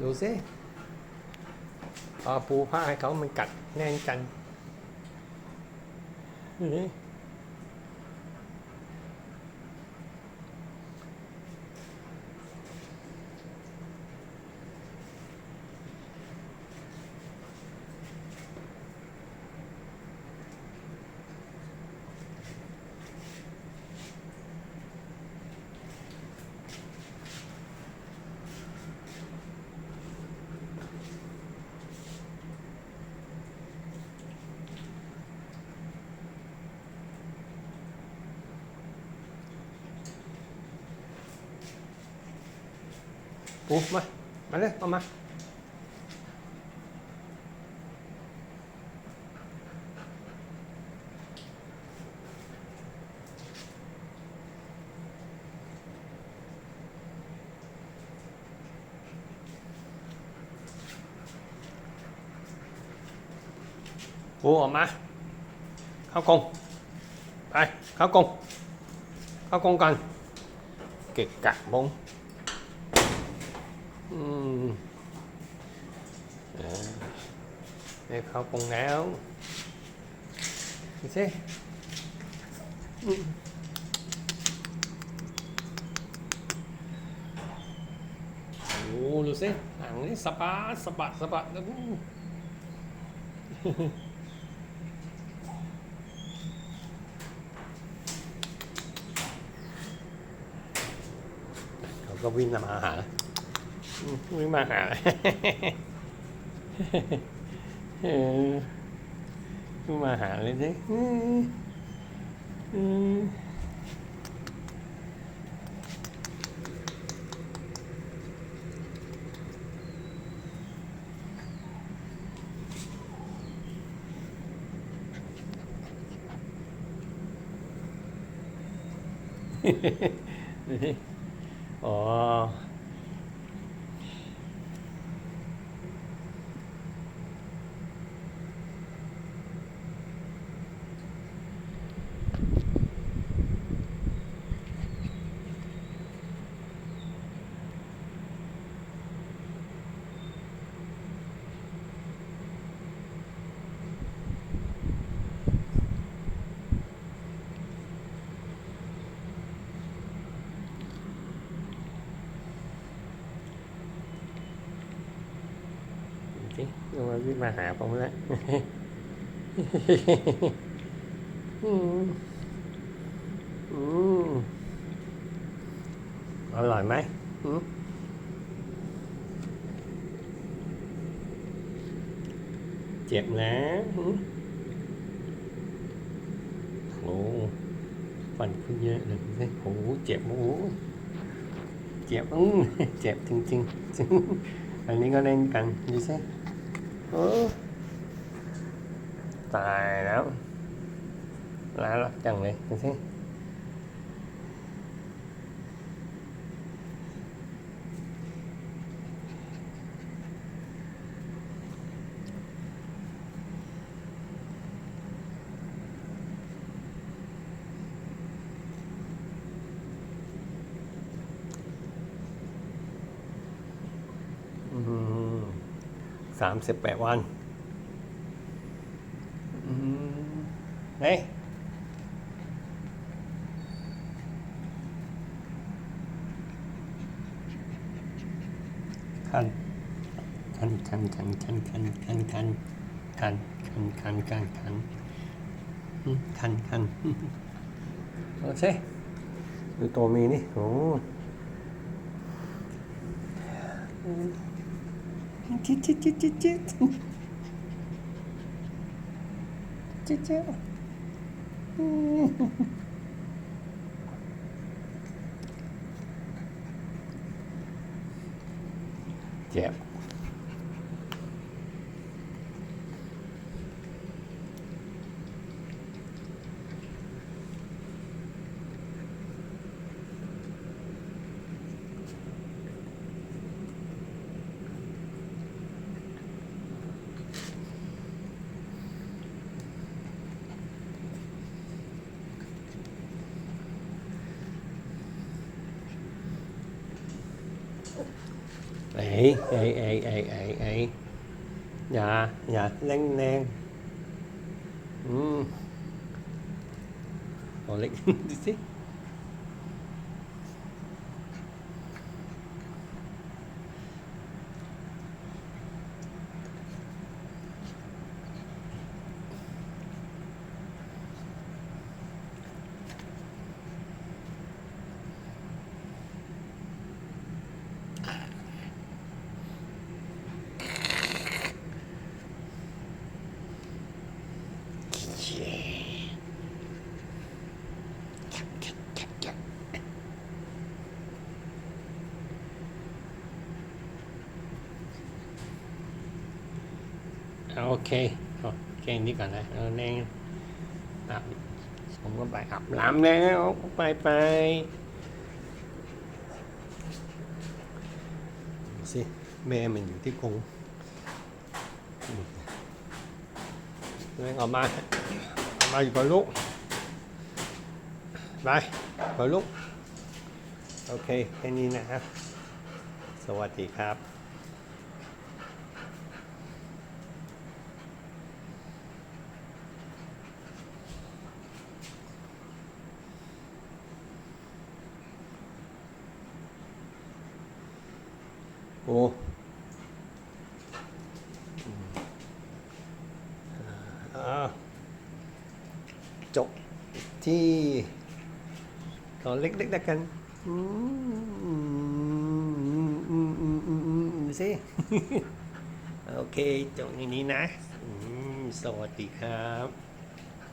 ดูสิพอปูผ้าให้เขามันกัดแน่นกันนี่ ปูมา มาเลยเอามาปูออกมา เข้ากรงไป เข้ากรงเข้ากรงกันเกะกะบง อืมเออได้เขากรงแล้วดูสิอืมโอ้ดูสิหางนี่สะบัดสบัดสบัดแล้วเขาก็วิ่งมาหา วิ่งมาหาเออวิ่งมาหาเลยสิอืมอืม สิลงมาวิ่งมาหาผมแล้วอืมอืมอร่อยไหมอืมเจ็บนะอืมโอ้ฟันขึ้นเยอะเลยดูสิโอ้เจ็บโอ้เจ็บอืมเจ็บจริงๆจริง อันนี้ก็เล่นกันดูสิโอ้ตายแล้วร้ารักจังเลยดูสิ สามสิบแปดวันอืมเฮ้ยคันคันคันคันคันคันคันคันคันคันคันคันคันอืมคันคันโอเคดูตัวมีนี่โอ้ Chit, chit, chit, chit, chit. Chit, chit. yeah. ấy ấy ấy ấy ấy ấy dạ dạ lên lên ừ. Còn lên đi xích โอเคเอาแค่นี้ก่อนนะเอาแรงอาบผมก็ไปอาบน้ำแล้วไปไปสิแม่มันอยู่ที่กรง แรงออกมาออกมาอยู่กับลูกไปกับลูก โอเค แค่นี้นะครับ สวัสดีครับโอ้าจบ ที่ตอนเล็กๆแล้วกันอืมอืมอืมอืมอืมดูสิโอเคจบในนี้นะอืมสวัสดีครับ